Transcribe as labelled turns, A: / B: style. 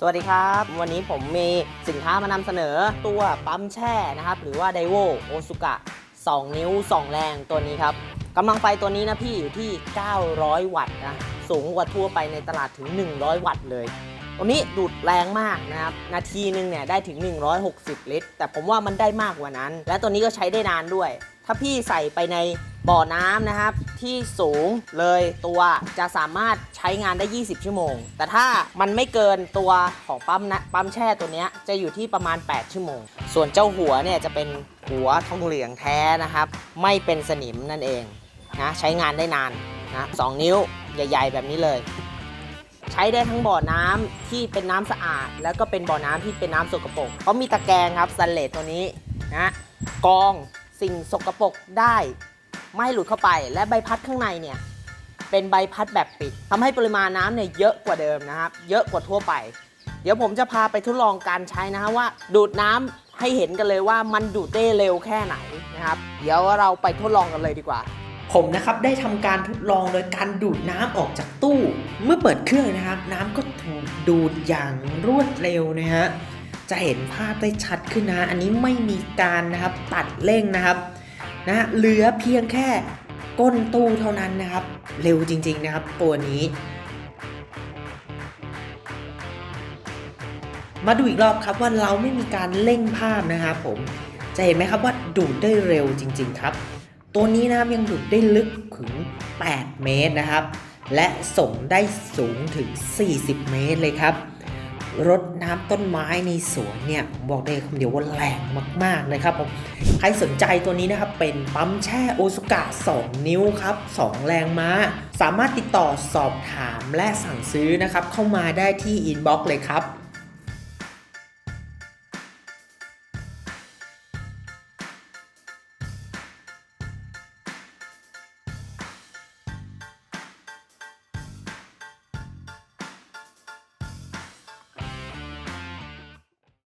A: สวัสดีครับ วันนี้ผมมีสินค้ามานำเสนอตัวปั๊มแช่นะครับ หรือว่าไดโวโอซุกะ2 นิ้ว 2 แรงตัวนี้ครับกำลังไฟตัวนี้นะพี่อยู่ที่ 900 วัตต์นะ สูงกว่าทั่วไปในตลาดถึง 100 วัตต์เลย ตัวนี้ดูดแรงมากนะครับ นาทีหนึ่งเนี่ยได้ถึง 160 ลิตร แต่ผมว่ามันได้มากกว่านั้น และตัวนี้ก็ใช้ได้นานด้วย ถ้าพี่ใส่ไปใน บ่อน้ำนะครับที่สูงเลยตัวจะสามารถใช้งานได้ 20 ชั่วโมง แต่ถ้ามันไม่เกินตัวของปั๊มนะปั๊มแช่ตัวนี้จะอยู่ที่ประมาณ 8 ชั่วโมง ส่วนเจ้าหัวเนี่ยจะเป็นหัวทองเหลืองแท้นะครับ ไม่เป็นสนิมนั่นเองนะใช้งานได้นานนะสองนิ้วใหญ่ ๆ แบบนี้เลย ใช้ได้ทั้งบ่อน้ำที่เป็นน้ำสะอาด แล้วก็เป็นบ่อน้ำที่เป็นน้ำสกปรกเพราะมีตะแกรงครับสแตนเลสตัวนี้นะกรองสิ่งสกปรกได้ ไม่ให้หลุดเข้าไป และใบพัดข้างในเนี่ยเป็นใบพัดแบบปิดทำให้ปริมาณน้ำเนี่ยเยอะกว่าเดิมนะครับ เยอะกว่าทั่วไป เดี๋ยวผมจะพาไปทดลองการใช้นะฮะว่า ดูดน้ำให้เห็นกันเลยว่ามันดูดได้เร็วแค่ไหนนะครับ เดี๋ยวเราไปทดลองกันเลยดีกว่า ผมนะครับได้ทำการทดลองโดยการดูดน้ำออกจากตู้ เมื่อเปิดเครื่องนะครับ น้ำก็ถูกดูดอย่างรวดเร็วนะฮะจะเห็นภาพได้ชัดขึ้นนะ อันนี้ไม่มีการนะครับตัดเร่งนะครับ นะเหลือเพียงแค่ก้นตู้เท่านั้นนะครับ เร็วจริง ๆ นะครับ ตัวนี้ มาดูอีกรอบครับว่าเราไม่มีการเร่งภาพนะครับผมจะเห็นไหมครับว่าดูดได้เร็วจริง ๆ ครับ ตัวนี้นะครับยังดูดได้ลึกถึง 8 เมตรนะครับ และส่งได้สูงถึง 40 เมตรเลยครับ รดน้ำต้นไม้ในสวนเนี่ยบอกได้คำเดียวว่าแรงมากๆเลยครับผมใครสนใจตัวนี้นะครับเป็นปั๊มแช่โอซุกะ2 นิ้วครับ 2 แรงม้า สามารถติดต่อสอบถามและสั่งซื้อนะครับ เข้ามาได้ที่อินบ็อกซ์เลยครับ